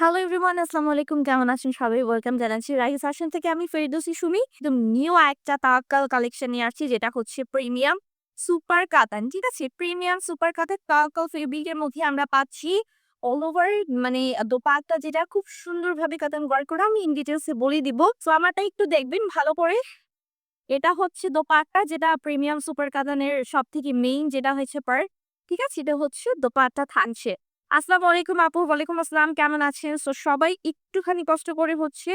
Hello everyone আসসালামু আলাইকুম। কেমন আছেন সবাই? ওয়েলকাম জানাচ্ছি রাইস ফ্যাশন থেকে। আমি ফেরদৌসি সুমি একদম নিউ একটা তাওয়াক্কাল কালেকশন নিয়ে আসছি, যেটা হচ্ছে প্রিমিয়াম সুপার কাতান ঠিক আছে? প্রিমিয়াম সুপার কাতান তাওয়াক্কাল ফেব্রিকের মধ্যে আমরা পাচ্ছি অল ওভার মানে দোপাট্টা যেটা খুব সুন্দরভাবে কাতান ওয়ার্ক করে, আমি ইন ডিটেলসে বলে দিব। সো আমারটা একটু দেখবেন ভালো করে। এটা হচ্ছে দোপাট্টা, যেটা প্রিমিয়াম সুপার কাতানের সব থেকে মেইন যেটা হয়েছে পার ঠিক আছে? এটা হচ্ছে দোপাট্টা থাকছে আসসালামু আলাইকুম আপু, ওয়ালাইকুম আসসালাম, কেমন আছেন? সো সবাই একটুখানি কষ্ট করে হচ্ছে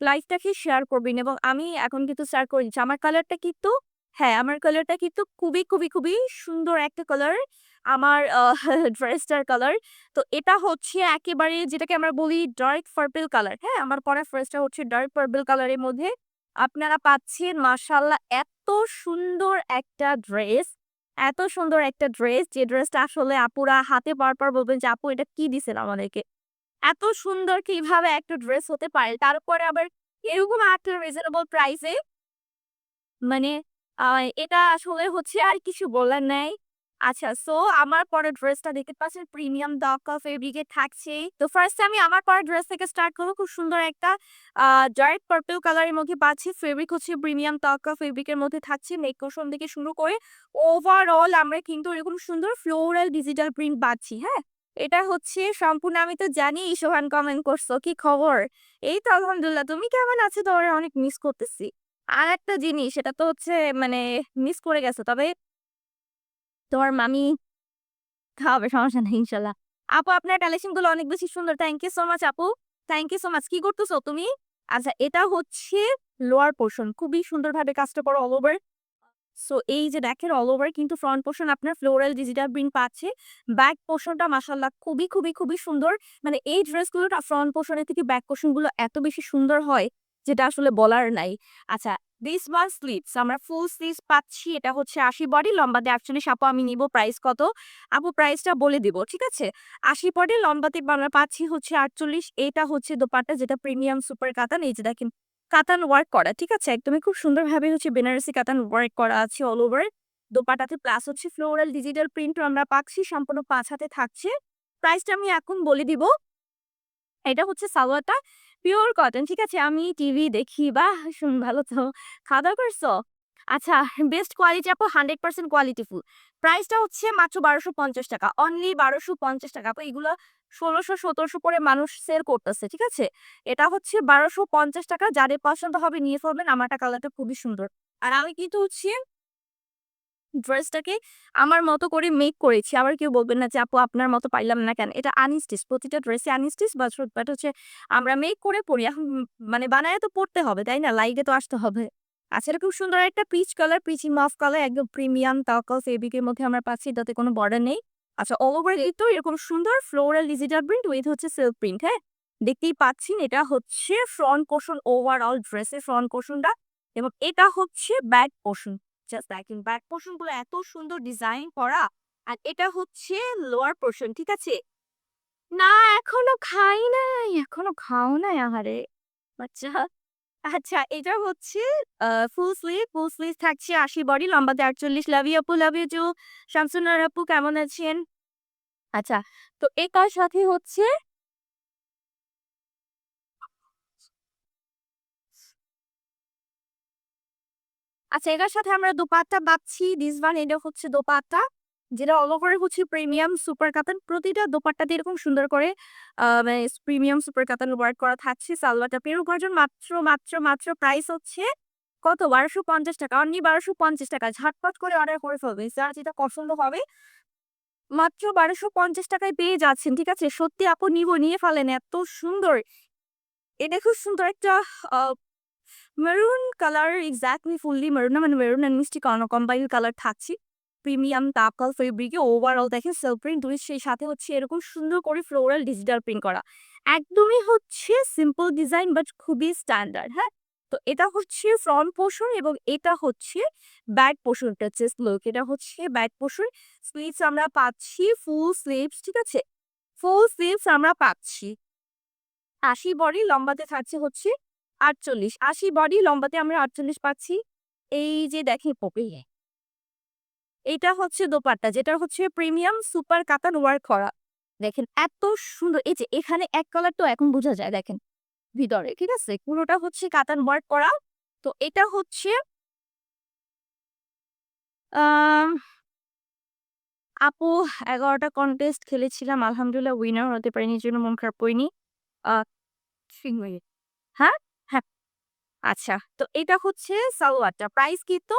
লাইভটাকে শেয়ার করবেন এবং আমি এখন কিন্তু শেয়ার করে দিচ্ছি আমার কালারটা কিন্তু হ্যাঁ আমার কালারটা কিন্তু খুবই খুবই খুবই সুন্দর একটা কালার আমার ড্রেসটার কালার তো এটা হচ্ছে একেবারে যেটাকে আমরা বলি ডার্ক পার্পল কালার হ্যাঁ আমার পরা ড্রেসটা হচ্ছে ডার্ক পার্পল কালারের মধ্যে। আপনারা পাচ্ছেন মাশাল্লাহ এত সুন্দর একটা ড্রেস এত সুন্দর একটা ড্রেস, যে ড্রেসটা আসলে আপুরা হাতে পাওয়ার পর বলবেন যে, আপু, এটা কি দিছেন আমাদেরকে? এত সুন্দর কীভাবে একটা ড্রেস হতে পারে। তারপরে আবার এরকম একটা রিজনেবল প্রাইসে মানে এটা আসলে হচ্ছে আর কিছু বলার নাই। আচ্ছা সো আমার পরে ড্রেসটা দেখতে পাচ্ছেন প্রিমিয়াম দকা ফেব্রিকে থাকছে তো ফার্স্টে আমি আমার পরে ড্রেস থেকে স্টার্ট করব, খুব সুন্দর একটা ডার্ক পার্পল কালারের মধ্যে পাচ্ছি। ফেব্রিক হচ্ছে প্রিমিয়াম দকা ফেব্রিকের মধ্যে থাকছে নেক কোশন থেকে শুরু করে ওভারঅল আমরা কিন্তু এরকম সুন্দর ফ্লোরাল ডিজিটাল প্রিন্ট পাচ্ছি হ্যাঁ? এটা হচ্ছে সম্পূর্ণ আমি তো জানি, সোহান কমেন্ট করছ, কি খবর? এই তো আলহামদুলিল্লাহ, তুমি কেমন আছো? তোমার অনেক মিস করতেছি। আর একটা জিনিস, সেটা তো হচ্ছে মানে মিস করে গেছো, তবে তোমার মামি খাওয়াবে, সমস্যা নেই, ইনশাল্লাহ। আপু, আপনার কালেকশনগুলো অনেক বেশি সুন্দর। থ্যাংক ইউ সো মাচ আপু। থ্যাংক ইউ সো মাচ কি করতেছো তুমি? আচ্ছা এটা হচ্ছে লোয়ার পোর্শন খুবই সুন্দরভাবে কাজটা করো অল ওভার সো এই যে দেখেন অল ওভার কিন্তু ফ্রন্ট পোর্শন আপনার ফ্লোরাল ডিজিটাল প্রিন্ট পাচ্ছে ব্যাক পোর্শনটা মাসাল্লাহ খুবই খুবই খুবই সুন্দর। মানে এই ড্রেসগুলো ফ্রন্ট পোর্শনের থেকে ব্যাক পোর্শনগুলো এত বেশি সুন্দর হয়, যেটা আসলে বলার নাই। আচ্ছা দিস ওয়ান স্লিভস আমরা ফুল স্লিভস পাচ্ছি। এটা হচ্ছে আশি বডি লম্বাতে অ্যাকচুয়ালি আপু আমি নিব। প্রাইস কত? আপু প্রাইসটা বলে দিব, ঠিক আছে? আশি বডি লম্বাতে আমরা পাচ্ছি হচ্ছে আটচল্লিশ। এটা হচ্ছে দোপাট্টা, যেটা প্রিমিয়াম সুপার কাতান। এই যে দেখেন, কাতান ওয়ার্ক করা, ঠিক আছে? একদমই খুব সুন্দরভাবে হচ্ছে বেনারসি কাতান ওয়ার্ক করা আছে অল ওভার দোপাটাতে প্লাস হচ্ছে ফ্লোরাল ডিজিটাল প্রিন্টও আমরা পাচ্ছি, সম্পূর্ণ পাঁচ হাতে থাকছে। প্রাইসটা আমি এখন বলে দিব। এটা হচ্ছে সালোয়ারটা। পিওর কটন ঠিক আছে? আমি টিভি দেখি বা শুন, ভালো তো। খাওয়া দাওয়া করছ? আচ্ছা বেস্ট কোয়ালিটি আপু হান্ড্রেড পার্সেন্ট কোয়ালিটিফুল প্রাইসটা হচ্ছে মাত্র বারোশো পঞ্চাশ টাকা। অনলি বারোশো পঞ্চাশ টাকা। আপু এগুলো ষোলোশো, সতেরোশো করে মানুষ সেল করতেছে, ঠিক আছে? এটা হচ্ছে বারোশো পঞ্চাশ টাকা। যাদের পছন্দ হবে নিয়ে ফেলবেন। আমারটা কালারটা খুবই সুন্দর। আর আমি কিন্তু হচ্ছে ড্রেসটাকে আমার মতো করে মেক করেছি। আবার কেউ বলবেন না যে, আপু, আপনার মতো পাইলাম না কেন? এটা আনস্টিচ। প্রতিটা ড্রেসে আনস্টিচ বা বাট হচ্ছে আমরা মেক করে পরি। এখন মানে বানায় তো পড়তে হবে, তাই না? লাইগে তো আসতে হবে। আচ্ছা খুব সুন্দর একটা পিচ কালার পিচি মাফ কালার একদম প্রিমিয়াম তাওকাল ফেব্রিকের মধ্যে আমরা পাচ্ছি তাতে কোনো বর্ডার নেই। আচ্ছা অল ওভার এই তো এরকম সুন্দর ফ্লোরাল ডিজিটাল প্রিন্ট উইথ হচ্ছে সিল্ক প্রিন্ট হ্যাঁ? দেখতেই পাচ্ছেন, এটা হচ্ছে ফ্রন্ট পোর্শন ওভারঅল ড্রেসের ফ্রন্ট পোর্শনটা এবং এটা হচ্ছে ব্যাক পোর্শন জাস্ট দেখেন ব্যাক পোর্শনগুলো এত সুন্দর ডিজাইন করা, আর এটা হচ্ছে লোয়ার পোর্শন ঠিক আছে? না, এখনও খাই নাই, এখনও খাও নাই, আহারে। আচ্ছা আচ্ছা এটা হচ্ছে ফুল স্লিভ ফুল স্লিভ থাকছে আশি বডি লম্বাতে আটচল্লিশ। লাভ ইউ আপু লাভ ইউ জু শামসুনার আপু, কেমন আছেন? আচ্ছা তো এটার সাথে হচ্ছে? আচ্ছা এটার সাথে আমরা দোপাট্টা পাচ্ছি দিস ওয়ান এটা হচ্ছে দোপাট্টা, যেটা অল ওভার হচ্ছে প্রিমিয়াম সুপার কাতান প্রতিটা দোপাট্টাতে এরকম সুন্দর করে মানে প্রিমিয়াম সুপার কাতান ওয়ার্ক করা থাকছে। সালোয়ারটা পেরো গর্জন মাত্র মাত্র মাত্র প্রাইস হচ্ছে কত? বারোশো পঞ্চাশ টাকা। অনলি বারোশো পঞ্চাশ টাকা। ঝটপট করে অর্ডার করে ফেলবে। যার যেটা পছন্দ হবে, মাত্র বারোশো পঞ্চাশ টাকায় পেয়ে যাচ্ছেন। ঠিক আছে? সত্যি আপু, নিব, নিয়ে ফেলেন। এত সুন্দর। এটা খুব সুন্দর একটা maroon colour exactly fully maroon না মানে মেরুন অ্যান্ড মিষ্টি কম্বাইন কালার থাকছি। প্রিমিয়াম তাকাল ফেব্রিকে ওভারঅল দেখেন সেলফ প্রিন্ট দুই সেই সাথে হচ্ছে এরকম সুন্দর করে ফ্লোরাল ডিজিটাল প্রিন্ট করা। একদমই হচ্ছে সিম্পল ডিজাইন বাট খুবই স্ট্যান্ডার্ড হ্যাঁ? তো এটা হচ্ছে ফ্রন্ট পোর্শন এবং এটা হচ্ছে ব্যাক পোর্শনটা চেস্ট লুক এটা হচ্ছে ব্যাক পোর্শন স্লিভস আমরা পাচ্ছি ফুল স্লিভস ঠিক আছে? ফুল স্লিভস আমরা পাচ্ছি। আশি বডি, লম্বাতে থাকছে হচ্ছে আটচল্লিশ। আশি বডি লম্বাতে আমরা আটচল্লিশ পাচ্ছি। এই যে দেখে পপে। এইটা হচ্ছে দোপাট্টা, যেটা হচ্ছে প্রিমিয়াম সুপার কাতান ওয়ার্ক করা। দেখেন এত সুন্দর, এই যে এখানে এক কালার তো এখন বোঝা যায়, দেখেন। ভিতরে, ঠিক আছে? পুরোটা হচ্ছে কাতান ওয়ার্ক করা। তো এটা হচ্ছে আপু এগারোটা কন্টেস্ট খেলেছিলাম। আলহামদুলিল্লাহ উইনার হতে পারিনি জন্য মন খারাপ করিনি। হ্যাঁ? আচ্ছা তো এটা হচ্ছে সালোয়ারটা। প্রাইস কিন্তু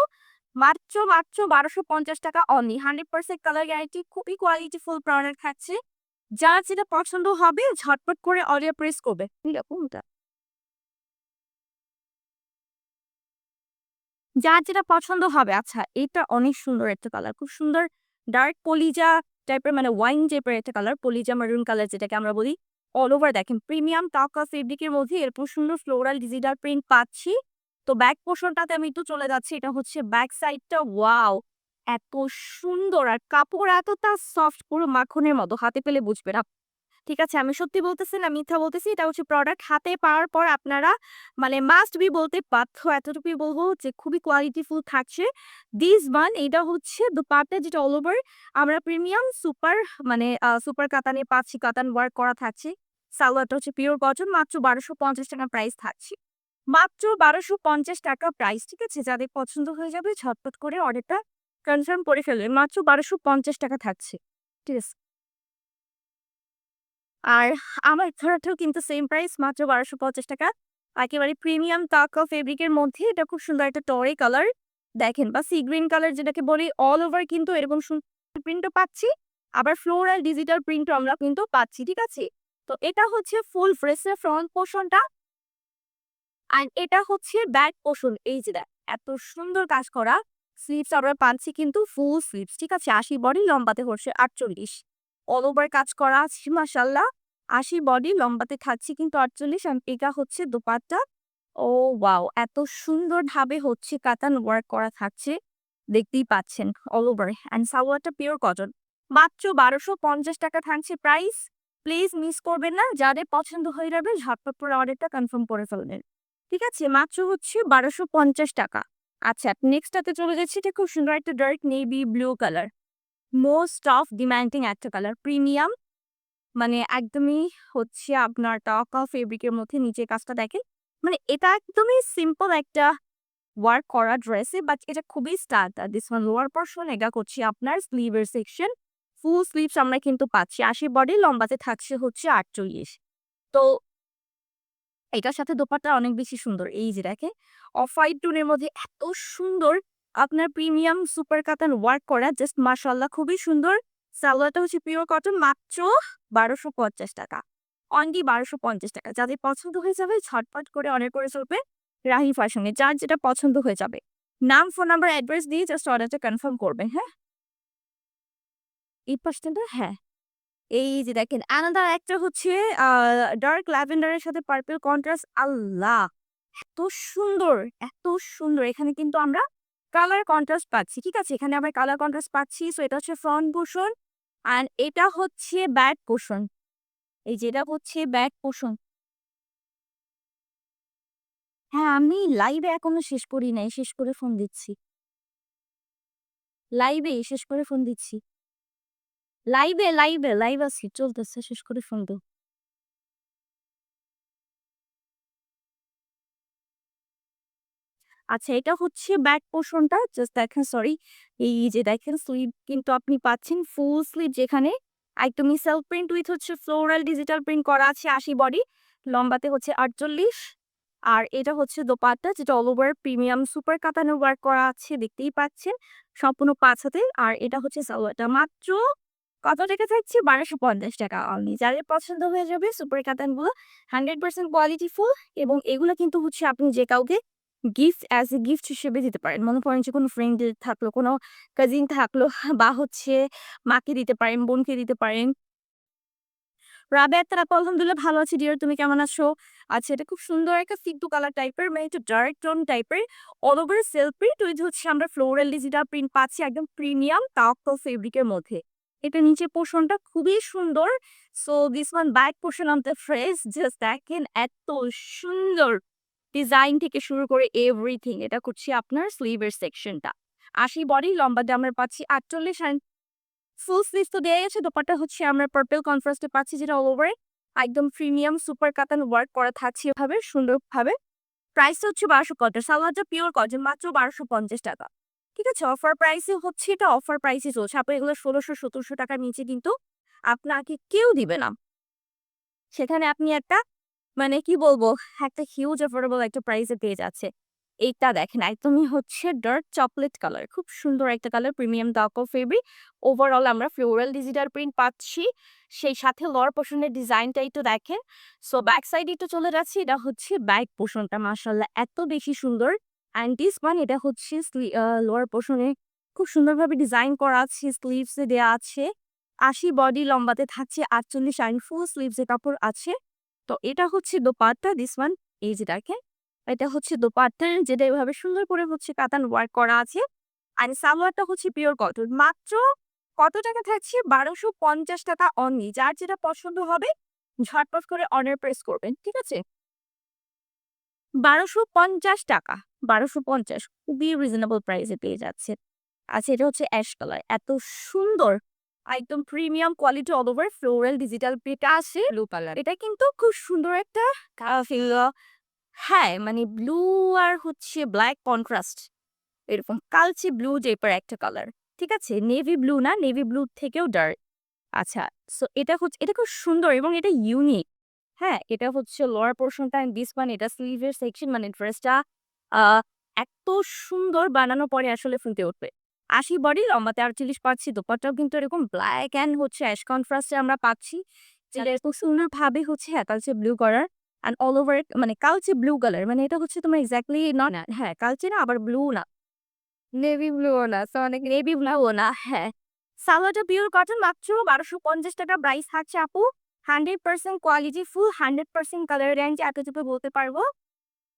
মাত্র মাত্র বারোশো পঞ্চাশ টাকা only hundred percent colour guarantee খুবই কোয়ালিটি ফুল প্রোডাক্ট থাকছে। যার যেটা পছন্দ হবে, ঝটপট করে অর্ডার প্রেস করবে। কোনটা যার যেটা পছন্দ হবে আচ্ছা এটা অনেক সুন্দর একটা কালার খুব সুন্দর ডার্ক পলিজা টাইপের মানে ওয়াইন টাইপের একটা কালার পলিজা মারুন কালার যেটাকে আমরা বলি। অল ওভার দেখেন। প্রিমিয়াম টাকা ফেব্রিকের মধ্যে এরকম সুন্দর ফ্লোরাল ডিজিটাল প্রিন্ট পাচ্ছি। তো ব্যাক পোর্শনটাতে আমি একটু চলে যাচ্ছি, এটা হচ্ছে ব্যাক সাইডটা ওয়াও এত সুন্দর। আর কাপড় এতটা সফট পুরো মাখনের মতো। হাতে পেলে বুঝবে না। ঠিক আছে, আমি সত্যি বলতেছি না, মিথ্যা বলতেছি, এটা হচ্ছে প্রোডাক্ট হাতে পাওয়ার পর আপনারা মানে মাস্ট বি বলতে বাধ্য। এতটুকুই বলব যে খুবই কোয়ালিটিফুল থাকছে। দিস ওয়ান এটা হচ্ছে দুপাটটা যেটা অল ওভার আমরা প্রিমিয়াম সুপার মানে সুপার কাতানে পাচ্ছি, কাতান ওয়ার্ক করা থাকছে। সালোয়ারটা হচ্ছে পিওর কটন মাত্র বারোশো পঞ্চাশ টাকা প্রাইস থাকছে। মাত্র বারোশো পঞ্চাশ টাকা প্রাইস ঠিক আছে? যাদের পছন্দ হয়ে যাবে, ঝটপট করে অর্ডারটা কনফার্ম করে ফেলবে। মাত্র বারোশো পঞ্চাশ টাকা থাকছে, ঠিক আছে? আর আমার ধরাটাও কিন্তু সেম প্রাইস মাত্র বারোশো পঞ্চাশ টাকা। একেবারে প্রিমিয়াম তাকা ফেব্রিকের মধ্যে, এটা খুব সুন্দর একটা টরে কালার দেখেন, বা সি গ্রিন কালার যেটাকে বলি অল ওভার কিন্তু এরকম সুন্দর প্রিন্টও পাচ্ছি। আবার ফ্লোরাল ডিজিটাল প্রিন্টও আমরা কিন্তু পাচ্ছি, ঠিক আছে? তো এটা হচ্ছে ফুল ফ্রেসের ফ্রন্ট পোর্শনটা। আর এটা হচ্ছে ব্যাক পোর্শন, এই যে দেখ, এত সুন্দর কাজ করা। স্লিপস আমরা পাচ্ছি কিন্তু ফুল স্লিপস ঠিক আছে? আশি বডি, লম্বাতে হচ্ছে আটচল্লিশ। অল ওভার কাজ করা আছে মাসাল্লাহ আশি বডি, লম্বাতে থাকছে কিন্তু আটচল্লিশ। আর এটা হচ্ছে দোপাট্টা। ও ওয়াও, এত সুন্দর ভাবে হচ্ছে কাতান ওয়ার্ক করা থাকছে। দেখতেই পাচ্ছেন, অল ওভার। অ্যান্ড সালোয়ারটা পিওর কটন। মাত্র বারোশো পঞ্চাশ টাকা থাকছে প্রাইস। প্লিজ মিস করবেন না। যাদের পছন্দ হয়ে যাবে, ঝটপট করে অর্ডারটা কনফার্ম করে ফেলবেন। ঠিক আছে? মাত্র হচ্ছে বারোশো পঞ্চাশ টাকা। আচ্ছা নেক্সটটাতে চলে যাচ্ছি। এটা খুব সুন্দর একটা dark navy blue colour most of demanding একটা কালার প্রিমিয়াম মানে একদমই হচ্ছে আপনার টাকা ফেব্রিকের মধ্যে নিচে কাজটা দেখেন। মানে এটা একদমই সিম্পল একটা ওয়ার্ক করা ড্রেসে বাট এটা খুবই starter this one lower portion এটা করছি আপনার স্লিভের সেকশন ফুল স্লিভস আমরা কিন্তু পাচ্ছি। আশি বডি লম্বাতে থাকছে হচ্ছে আটচল্লিশ। তো এটার সাথে দোপাট্টা অনেক বেশি সুন্দর। এই যে দেখে অফ হোয়াইট টুনের মধ্যে এত সুন্দর আপনার প্রিমিয়াম সুপার কাতান ওয়ার্ক করা। জাস্ট মাশাল্লাহ খুবই সুন্দর। সালোয়ারটা হচ্ছে পিওর কটন মাত্র বারোশো পঞ্চাশ টাকা। অনলি বারোশো পঞ্চাশ টাকা। যাদের পছন্দ হয়ে যাবে ছটপট করে অর্ডার করে চলবে রাহি ফ্যাশনে যার যেটা পছন্দ হয়ে যাবে। নাম ফোন নাম্বার অ্যাড্রেস দিয়ে জাস্ট অর্ডারটা কনফার্ম করবে হ্যাঁ? এই পার্সেন্টটা হ্যাঁ। এই যে দেখেন আলাদা একটা হচ্ছে ডার্ক ল্যাভেন্ডারের সাথে পার্পল কন্ট্রাস্ট আল্লাহ! এত সুন্দর এত সুন্দর। এখানে কিন্তু আমরা কালার কন্ট্রাস্ট পাচ্ছি, ঠিক আছে? এখানে আমরা কালার কন্ট্রাস্ট পাচ্ছি সো এটা হচ্ছে ফ্রন্ট পোর্শন অ্যান্ড এটা হচ্ছে ব্যাক পোর্শন এই যেটা হচ্ছে ব্যাক পোর্শন হ্যাঁ আমি লাইভে এখনও শেষ করি নাই, শেষ করে ফোন দিচ্ছি। লাইভে শেষ করে ফোন দিচ্ছি। লাইভে লাইভে লাইভ আছি চলতেছে শেষ করে ফোন দেব আচ্ছা এটা হচ্ছে ব্যাক পোর্শনটা জাস্ট দেখেন সরি এই যে দেখেন স্লিভ কিন্তু আপনি পাচ্ছেন ফুল স্লিভ যেখানে একদমই সেলফ প্রিন্ট উইথ হচ্ছে ফ্লোরাল ডিজিটাল প্রিন্ট করা আছে আশি বডি লম্বাতে হচ্ছে আটচল্লিশ। আর এটা হচ্ছে দোপাট্টা, যেটা অল ওভার প্রিমিয়াম সুপার কাতানো ওয়ার্ক করা আছে, দেখতেই পাচ্ছেন। সম্পূর্ণ পাঁচ হাতে আর এটা হচ্ছে সালোয়ারটা। মাত্র কত টাকা থাকছে? বারোশো পঞ্চাশ টাকা অনলি যাদের পছন্দ হয়ে যাবে সুপার কাতানগুলো হান্ড্রেড পার্সেন্ট কোয়ালিটি ফুল এবং এগুলো কিন্তু হচ্ছে আপনি যে কাউকে গিফট অ্যাজ এ গিফট হিসেবে দিতে পারেন। মনে করেন যে কোনো ফ্রেন্ড থাকল, কোনো কাজিন থাকল, বা হচ্ছে মাকে দিতে পারেন, বোনকে দিতে পারেন। রাবে তারা আলহামদুলিল্লাহ ভালো আছে। ডিয়ার তুমি কেমন আছো? আচ্ছা এটা খুব সুন্দর একটা সিদ্ধু কালার টাইপের মানে একটু ডার্ক টোন টাইপের all over self print with হচ্ছে আমরা ফ্লোরাল ডিজিটাল প্রিন্ট পাচ্ছি, একদম প্রিমিয়াম তাওয়াক্কল ফেব্রিকের মধ্যে। এটা নিচে পোর্শনটা খুবই সুন্দর। So this one back portion of the dress just দেখেন এত সুন্দর ডিজাইন থেকে শুরু করে এভরিথিং এটা করছি আপনার স্লিভের সেকশনটা আশি বডি লম্বাতে আমরা পাচ্ছি আটচল্লিশ অ্যান্ড ফুল স্লিভ তো দেয়া গেছে দোপাটা হচ্ছে আমরা পার্পল কনফ্রাস্টে পাচ্ছি যেটা অল ওভার একদম প্রিমিয়াম সুপার কাতান ওয়ার্ক করা থাকছে এভাবে, সুন্দরভাবে। প্রাইস হচ্ছে বারোশো পঞ্চাশ, সালোয়ারটা পিওর কটন মাত্র বারোশো পঞ্চাশ টাকা। ঠিক আছে অফার প্রাইসে হচ্ছে এটা অফার প্রাইসে চলছে। আপনি এগুলো ষোলোশো সতেরোশো টাকার নিচে কিন্তু আপনাকে কেউ দিবে না। সেখানে আপনি একটা মানে কি বলব, একটা হিউজ অ্যাফোর্ডেবল একটা প্রাইসে পেয়ে যাচ্ছে। এইটা দেখেন, একদমই হচ্ছে ডার্ক চকলেট কালার খুব সুন্দর একটা কালার প্রিমিয়াম দাকো ফেব্রিক ওভারঅল আমরা ফ্লোরাল ডিজিটাল প্রিন্ট পাচ্ছি, সেই সাথে লর পোষণের ডিজাইনটা একটু দেখেন। সো ব্যাক সাইড একটু চলে যাচ্ছি, এটা হচ্ছে ব্যাক পোষণটা মাসাল্লাহ এত বেশি সুন্দর। অ্যান্টিস মানে এটা হচ্ছে লোয়ার পোষণে খুব সুন্দরভাবে ডিজাইন করা আছে। স্লিভসে দেওয়া আছে। আশি বডি লম্বাতে থাকছে, আটচল্লিশ আইন ফুল স্লিভসে কাপড় আছে। তো এটা হচ্ছে দোপাট্টা দিস ওয়ান এই যে দেখেন, এটা হচ্ছে দোপাট্টা, যেটা এভাবে সুন্দর করে হচ্ছে কাতান ওয়ার্ক করা আছে। আর সালোয়ারটা হচ্ছে পিওর কটন মাত্র কত টাকা থাকছে? বারোশো পঞ্চাশ টাকা অনলি যার যেটা পছন্দ হবে, ঝটপট করে অর্ডার প্রেস করবেন, ঠিক আছে? বারোশো পঞ্চাশ টাকা। বারোশো পঞ্চাশ খুবই রিজনেবল প্রাইসে পেয়ে যাচ্ছে। আচ্ছা এটা হচ্ছে অ্যাশ কালার এত সুন্দর একদম premium quality all over floral digital পেটা আছে ব্লু কালার এটা কিন্তু খুব সুন্দর একটা ফিল হ্যাঁ মানে ব্লু আর হচ্ছে ব্ল্যাক কন্ট্রাস্ট এরকম কালচে ব্লু টাইপের একটা কালার ঠিক আছে? নেভি ব্লু না নেভি ব্লু থেকেও ডার্ক আচ্ছা সো এটা হচ্ছে এটা খুব সুন্দর এবং এটা ইউনিক হ্যাঁ? এটা হচ্ছে লোয়ার পোর্শনটা অ্যান্ড দিস ওয়ান এটা স্লিভের সেকশন মানে ড্রেসটা এত সুন্দর বানানো পরে আসলে ফুটে উঠবে। আশি বডি লম্বাতে আটচল্লিশ পাচ্ছি দোপাটাও কিন্তু এরকম ব্ল্যাক অ্যান্ড হচ্ছে অ্যাশ কনফ্রাস্টে আমরা পাচ্ছি। যেটা এরকম সুন্দর ভাবে হচ্ছে হ্যাঁ কালচে blue colour and all over মানে কালচে ব্লু কালার মানে এটা হচ্ছে তোমার এক্স্যাক্টলি নট হ্যাঁ কালচে না আবার ব্লু না। নেভি ব্লু না সো অনেক নেভি ব্লু না হ্যাঁ। সালোয়ারটা পিওর কটন মাত্র বারোশো পঞ্চাশ টাকা প্রাইস থাকছে আপু। Hundred percent quality full hundred percent colour range এতটুকু বলতে পারব।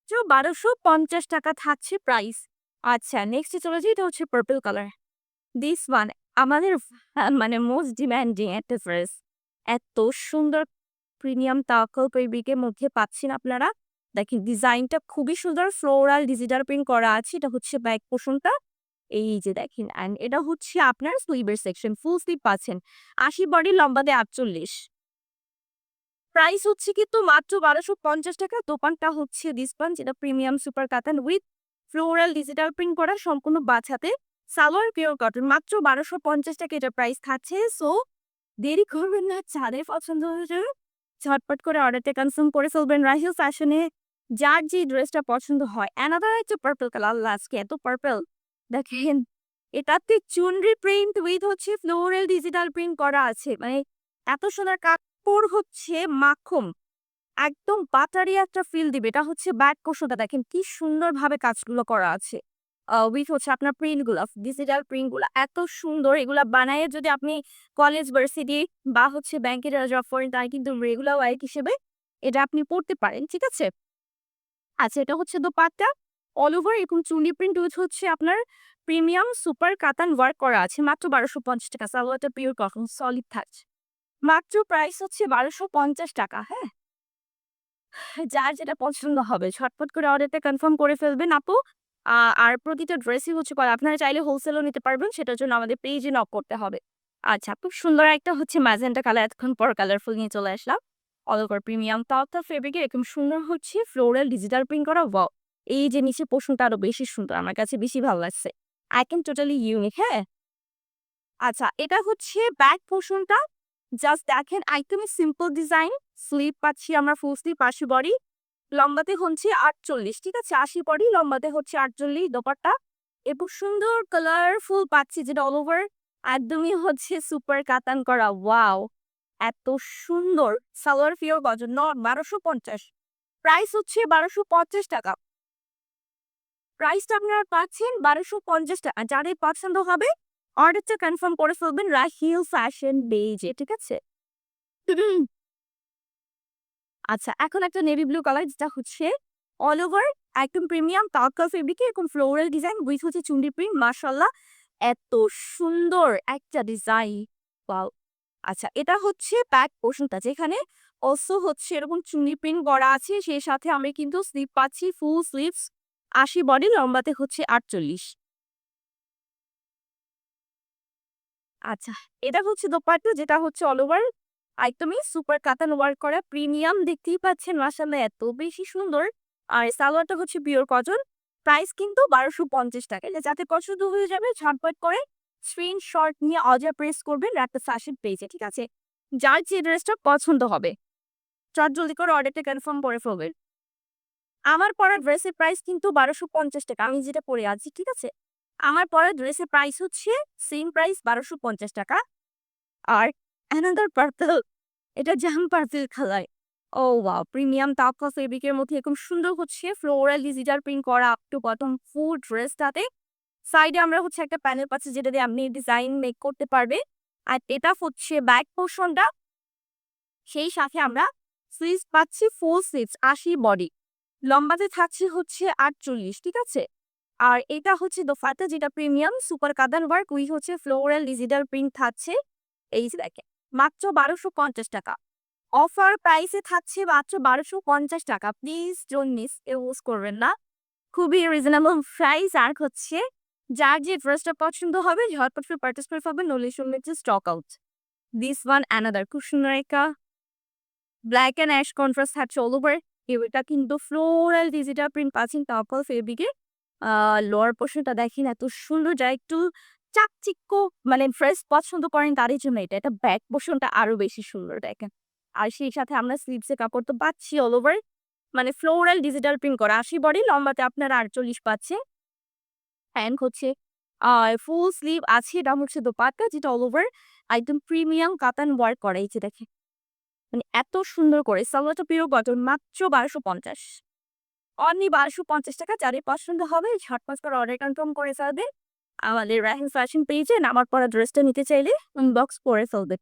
তো বারোশো পঞ্চাশ টাকা থাকছে প্রাইস আচ্ছা নেক্সটে চলে যাই, এটা হচ্ছে পার্পল কালার দিস ওয়ান আমাদের মানে মোস্ট ডিম্যান্ডিং একটা ড্রেস এত সুন্দর প্রিমিয়াম তাকল পেবিকের মধ্যে পাচ্ছেন আপনারা। দেখেন ডিজাইনটা খুবই সুন্দর ফ্লোরাল ডিজিটাল প্রিন্ট করা আছে, এটা হচ্ছে ব্যাক পোষণটা এই যে দেখেন অ্যান্ড এটা হচ্ছে আপনার স্লিভের সেকশন ফুল স্লিভ পাচ্ছেন। আশি বডি লম্বাতে আটচল্লিশ। প্রাইস হচ্ছে কিন্তু মাত্র বারোশো পঞ্চাশ টাকা। দোকানটা হচ্ছে ডিসপান যেটা প্রিমিয়াম সুপার কাতান উইথ ফ্লোরাল ডিজিটাল প্রিন্ট করা, সম্পূর্ণ বাছাতে। সালোয়ার পিওর কটন মাত্র বারোশো পঞ্চাশ টাকা এটা প্রাইস থাকছে। সো দেরি করবেন না, যাদের পছন্দ হয়েছে, ঝটপট করে অর্ডারটা কনফার্ম করে ফেলবেন রাহিল ফ্যাশনে যার যে ড্রেসটা পছন্দ হয়। অ্যানাদার একটা পার্পল কালার লাস্টকে এত পার্পল দেখেন, এটাতে চুনরি প্রিন্ট উইথ হচ্ছে ফ্লোরাল ডিজিটাল প্রিন্ট করা আছে। মানে এত সোনার সুন্দর কাপড় হচ্ছে মাখন একদম বাটারি একটা ফিল দিবে। এটা হচ্ছে ব্যাক কোষটা দেখেন কি সুন্দরভাবে কাজগুলো করা আছে। উইথ হচ্ছে আপনার প্রিন্টগুলো ডিজিটাল প্রিন্টগুলো এত সুন্দর। এগুলা বানায় যদি আপনি কলেজ ভার্সিটি বা হচ্ছে ব্যাংকে যারা জব করেন, তারা কিন্তু রেগুলার ওয়ার্ক হিসেবে এটা আপনি পড়তে পারেন, ঠিক আছে? আচ্ছা এটা হচ্ছে দোপাট্টা। অল ওভার এরকম চুনি প্রিন্ট উইথ হচ্ছে আপনার প্রিমিয়াম সুপার কাতান ওয়ার্ক করা আছে। মাত্র বারোশো পঞ্চাশ টাকা। সালোয়ারটা পিওর কটন সলিড থাকছে মাত্র প্রাইস হচ্ছে বারোশো পঞ্চাশ টাকা হ্যাঁ? যার যেটা পছন্দ হবে, ঝটপট করে অর্ডারটা কনফার্ম করে ফেলবেন আপু। আর প্রতিটা ড্রেসই হচ্ছে আপনারা চাইলে হোলসেলও নিতে পারবেন, সেটার জন্য আমাদের পেজে নক করতে হবে। আচ্ছা খুব সুন্দর একটা হচ্ছে ম্যাজেন্টা কালার এতক্ষণ পর কালারফুল নিয়ে চলে আসলাম। অল ওভার প্রিমিয়াম তাওতা ফেব্রিকের এরকম সুন্দর হচ্ছে ফ্লোরাল ডিজিটাল প্রিন্ট করা ওয়াও এই যে নিচে পোষণটা আরও বেশি সুন্দর, আমার কাছে বেশি ভালো লাগছে। আই ক্যান টোটালি ইউনিক হ্যাঁ? আচ্ছা এটা হচ্ছে ব্যাক পোষণটা জাস্ট দেখেন একদমই সিম্পল ডিজাইন স্লিপ পাচ্ছি আমরা ফুল স্লিপ আশি বডি লম্বাতে হচ্ছে আটচল্লিশ, ঠিক আছে? আশি বডি লম্বাতে হচ্ছে আটচল্লিশ দোপাট্টা এবং সুন্দর কালারফুল পাচ্ছি যেটা অল ওভার একদমই হচ্ছে সুপার কাতান করা ওয়াও এত সুন্দর, সালোয়ার ফিওর গজন ন বারোশো পঞ্চাশ। প্রাইস হচ্ছে বারোশো পঞ্চাশ টাকা। প্রাইসটা আপনারা পাচ্ছেন বারোশো পঞ্চাশ টাকা, যাদের পছন্দ হবে অর্ডারটা কনফার্ম করে ফেলবেন রাহিল ফ্যাশন বেজে ঠিক আছে? আচ্ছা এখন একটা নেভি ব্লু কালার যেটা হচ্ছে অল ওভার একদম প্রিমিয়াম তাওকা ফেব্রিকে এরকম ফ্লোরাল ডিজাইন উইথ হচ্ছে চুন্ডি প্রিন্ট মাশাল্লাহ এত সুন্দর একটা ডিজাইন ওয়াও আচ্ছা এটা হচ্ছে ব্যাক পোর্শনটা যেখানে অলসো হচ্ছে এরকম চুন্ডি প্রিন্ট করা আছে, সেই সাথে আমি কিন্তু স্লিপ পাচ্ছি ফুল স্লিপস আশি বডি লম্বাতে হচ্ছে আটচল্লিশ। আচ্ছা এটা হচ্ছে দোপাট্টা যেটা হচ্ছে অল ওভার একদমই সুপার কাতান ওয়ার্ক করা। প্রিমিয়াম দেখতেই পাচ্ছেন মাসাল্লাহ এত বেশি সুন্দর। আর সালোয়ারটা হচ্ছে পিওর কজন প্রাইস কিন্তু বারোশো পঞ্চাশ টাকা। এটা যাতে পছন্দ হয়ে যাবে, ঝটপট করে স্ক্রিনশট নিয়ে অজা প্রেস করবেন একটা ফ্যাশন পেজে ঠিক আছে? যার যে ড্রেসটা পছন্দ হবে। চট জলদি করে অর্ডারটা কনফার্ম করে ফেলবেন। আমার পরা ড্রেসের প্রাইস কিন্তু বারোশো পঞ্চাশ টাকা। আমি যেটা পরে আছি, ঠিক আছে? আমার পরের ড্রেসের প্রাইস হচ্ছে সেম প্রাইস বারোশো পঞ্চাশ টাকা। আর অ্যানাদার পার্পল এটা জাম পার্পল কালার ও ওয়াও প্রিমিয়াম তাপকা ফেব্রিকের মধ্যে এরকম সুন্দর হচ্ছে ফ্লোরাল ডিজিটাল প্রিন্ট করা আপ টু বটম ফুল ড্রেসটাতে সাইডে আমরা হচ্ছে একটা প্যানেল পাচ্ছি যেটা দিয়ে আপনি ডিজাইন মেক করতে পারবে। আর এটা হচ্ছে ব্যাক পোর্শনটা সেই সাথে আমরা সুইচ পাচ্ছি ফুল স্লিভস আশি বডি লম্বাতে থাকছে হচ্ছে আটচল্লিশ, ঠিক আছে? আর এটা হচ্ছে দোফাটা যেটা প্রিমিয়াম, সুপার কাদার ওয়ার্ক, উই হচ্ছে ফ্লোরাল ডিজিটাল প্রিন্ট থাকছে। এই যে দেখেন, মাত্র বারোশো পঞ্চাশ টাকা। অফার প্রাইসে থাকছে মাত্র বারোশো পঞ্চাশ টাকা। প্লিজ ডোন্ট মিস ইউজ করবেন না। খুবই রিজনেবল প্রাইস। আর হচ্ছে, যার যে ড্রেসটা পছন্দ হবে, ঝটপট করে পার্চেস করে পাবেন নলে শুনলে stock out this one another খুব সুন্দর ব্ল্যাক অ্যান্ড অ্যাশ কন্ট্রাস্ট থাকছে অল ওভার এটা কিন্তু ফ্লোরাল ডিজিটাল প্রিন্ট পাচ্ছেন টাপল ফেব্রিকে লোয়ার পোর্শনটা দেখেন এত সুন্দর যা একটু চাকচিক্য মানে ফ্রেশ পছন্দ করেন তাদের জন্য এটা এটা ব্যাক পোর্শনটা আরও বেশি সুন্দর দেখেন। আর সেই সাথে আমরা স্লিভসে কাপড় তো পাচ্ছি অল ওভার মানে ফ্লোরাল ডিজিটাল প্রিন্ট করা, আশি বডি লম্বাতে আপনারা আটচল্লিশ পাচ্ছে। হ্যান্ড হচ্ছে ফুল স্লিভ আছে, এটা হচ্ছে দোপাট্টা যেটা অল ওভার একদম প্রিমিয়াম কাতান ওয়ার্ক করা, এই যে দেখে মানে এত সুন্দর করে, সালোয়ারটা পিওর কটন মাত্র বারোশো পঞ্চাশ। অনলি বারোশো পঞ্চাশ টাকা, যাদের পছন্দ হবে ঝটপট করে অর্ডার কনফার্ম করে ফেলবে। আমাদের রাহিন ফ্যাশন পেজে নামার পরা ড্রেসটা নিতে চাইলে ইনবক্স করে ফেলবে।